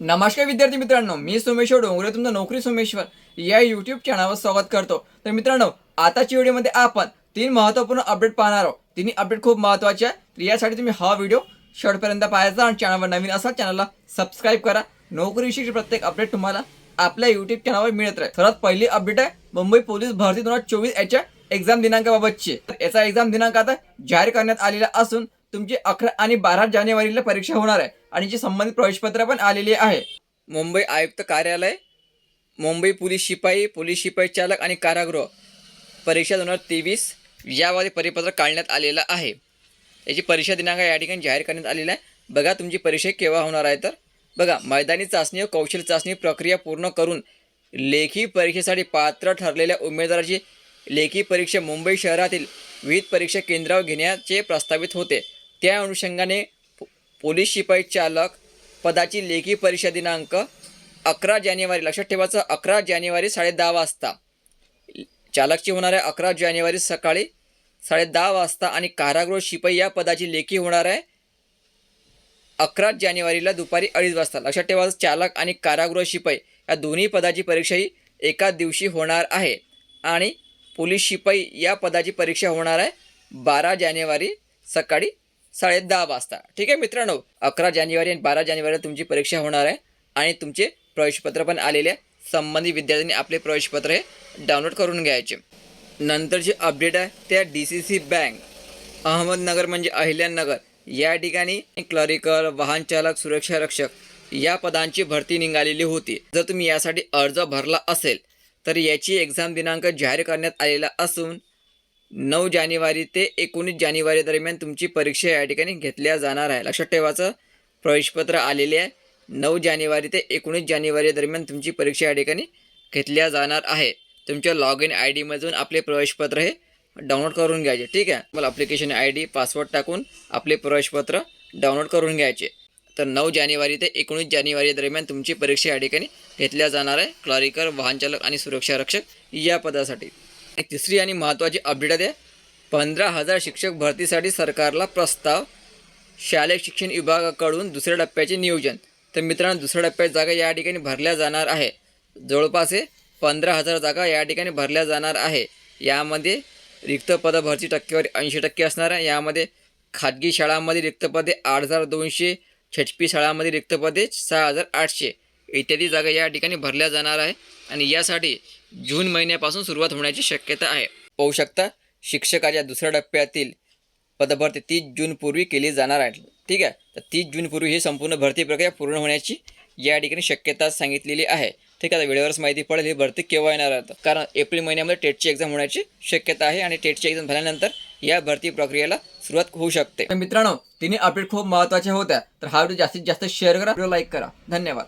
नमस्कार विद्यार्थी मित्रांनो मी सोमेश्वर डोंगरे तुमचं नोकरी सोमेश्वर या युट्यूब चॅनलवर स्वागत करतो. तर मित्रांनो आताच्या व्हिडिओमध्ये आपण तीन महत्त्वपूर्ण अपडेट पाहणार आहोत. तिन्ही अपडेट खूप महत्त्वाचे आहे तर यासाठी तुम्ही हा व्हिडिओ शेवटपर्यंत पाहायचा आणि चॅनलवर नवीन असाल चॅनलला सबस्क्राईब करा. नोकरीविषयी प्रत्येक अपडेट तुम्हाला आपल्या युट्यूब चॅनलवर मिळत राहील. सर्वात पहिली अपडेट आहे मुंबई पोलीस भरती दोन हजार चोवीस याच्या एक्झाम दिनांकाबाबतची. तर याचा एक्झाम दिनांक आता जाहीर करण्यात आलेला असून तुमची अकरा आणि बारा जानेवारीला परीक्षा होणार आहे. आणि जी संबंधित प्रवेशपत्र पण आलेली आहे. मुंबई आयुक्त कार्यालय मुंबई पोलीस शिपाई पोलीस शिपाई चालक आणि कारागृह परीक्षा दोन हजार तेवीस यामध्ये परिपत्रक काढण्यात आलेलं आहे. याची परीक्षा दिनांक या ठिकाणी जाहीर करण्यात आलेला आहे. बघा तुमची परीक्षा केव्हा होणार आहे तर. बघा मैदानी चाचणी व कौशल्य चाचणी प्रक्रिया पूर्ण करून लेखी परीक्षेसाठी पात्र ठरलेल्या उमेदवाराची लेखी परीक्षा मुंबई शहरातील विविध परीक्षा केंद्रावर घेण्याचे प्रस्तावित होते. त्या अनुषंगाने पो- पोलीस शिपाई चालक पदाची लेखी परीक्षा दिनांक अकरा जानेवारी लक्षात ठेवायचं अकरा जानेवारी साडेदहा वाजता. चालकची होणार आहे अकरा जानेवारी सकाळी साडेदहा वाजता आणि कारागृह शिपाई या पदाची लेखी होणार आहे अकरा जानेवारीला दुपारी अडीच वाजता. लक्षात ठेवायचं चालक आणि कारागृह शिपाई या दोन्ही पदाची परीक्षा ही एका दिवशी होणार आहे आणि पोलीस शिपाई या पदाची परीक्षा होणार आहे बारा जानेवारी सकाळी साडे दहा वाजता. ठीक आहे मित्रांनो? अकरा जानेवारी आणि बारा जानेवारीला तुमची परीक्षा होणार आहे आणि तुमचे प्रवेशपत्र पण आलेले आहे. संबंधित विद्यार्थ्यांनी आपले प्रवेशपत्र हे डाउनलोड करून घ्यायचे. नंतर जे अपडेट आहे त्या D C C bank Ahmednagar म्हणजे अहिल्यानगर. या ठिकाणी क्लरिकल वाहन चालक सुरक्षा रक्षक या पदांची भरती निघालेली होती. जर तुम्ही यासाठी अर्ज भरला असेल तर याची एक्झाम दिनांक जाहीर करण्यात आलेला असून नऊ जानेवारी ते एकोणीस जानेवारी दरम्यान तुमची परीक्षा या ठिकाणी घेतल्या जाणार आहे. लक्षात ठेवायचं प्रवेशपत्र आलेले आहे. नऊ जानेवारी ते एकोणीस जानेवारी दरम्यान तुमची परीक्षा या ठिकाणी घेतल्या जाणार आहे. तुमच्या लॉग इन आय डीमधून आपले प्रवेशपत्र हे डाउनलोड करून घ्यायचे. ठीक आहे? मला ॲप्लिकेशन आय डी पासवर्ड टाकून आपले प्रवेशपत्र डाउनलोड करून घ्यायचे. तर नऊ जानेवारी ते एकोणीस जानेवारी दरम्यान तुमची परीक्षा या ठिकाणी घेतल्या जाणार आहे. क्लॉरिकर वाहनचालक आणि सुरक्षा रक्षक या पदासाठी. तिसरी आणि महत्त्वाची अपडेट आहे. पंधरा हजार शिक्षक भरतीसाठी सरकारला प्रस्ताव. शालेय शिक्षण विभागाकडून दुसऱ्या टप्प्याचे नियोजन. तर मित्रांनो दुसऱ्या टप्प्यात जागा या ठिकाणी भरल्या जाणार आहे. जवळपास हे पंधरा हजार जागा या ठिकाणी भरल्या जाणार आहे. यामध्ये रिक्त पद भरती टक्केवारी ऐंशी टक्के असणार आहे. यामध्ये खाजगी शाळांमध्ये रिक्तपदे आठ हजार दोनशे छटपी शाळांमध्ये रिक्तपदे सहा हजार आठशे इत्यादी जागा या ठिकाणी भरल्या जाणार आहे. आणि यासाठी जून महिन्यापासून सुरुवात होण्याची शक्यता आहे. पाहू शकता शिक्षकाच्या दुसऱ्या टप्प्यातील पदभरती तीस जूनपूर्वी केली जाणार आहे. ठीक आहे? तर तीस जूनपूर्वी ही संपूर्ण भरती प्रक्रिया पूर्ण होण्याची या ठिकाणी शक्यता सांगितलेली आहे. ठीक आहे? आता वेळेवरच माहिती पडेल ही भरती केव्हा येणार आहे. कारण एप्रिल महिन्यामध्ये टेटची एक्झाम होण्याची शक्यता आहे आणि टेटची एक्झाम झाल्यानंतर या भरती प्रक्रियेला सुरुवात होऊ शकते. मित्रांनो तिन्ही अपडेट खूप महत्त्वाच्या होत्या. तर हा व्हिडिओ जास्तीत जास्त शेअर करा लाईक करा. धन्यवाद.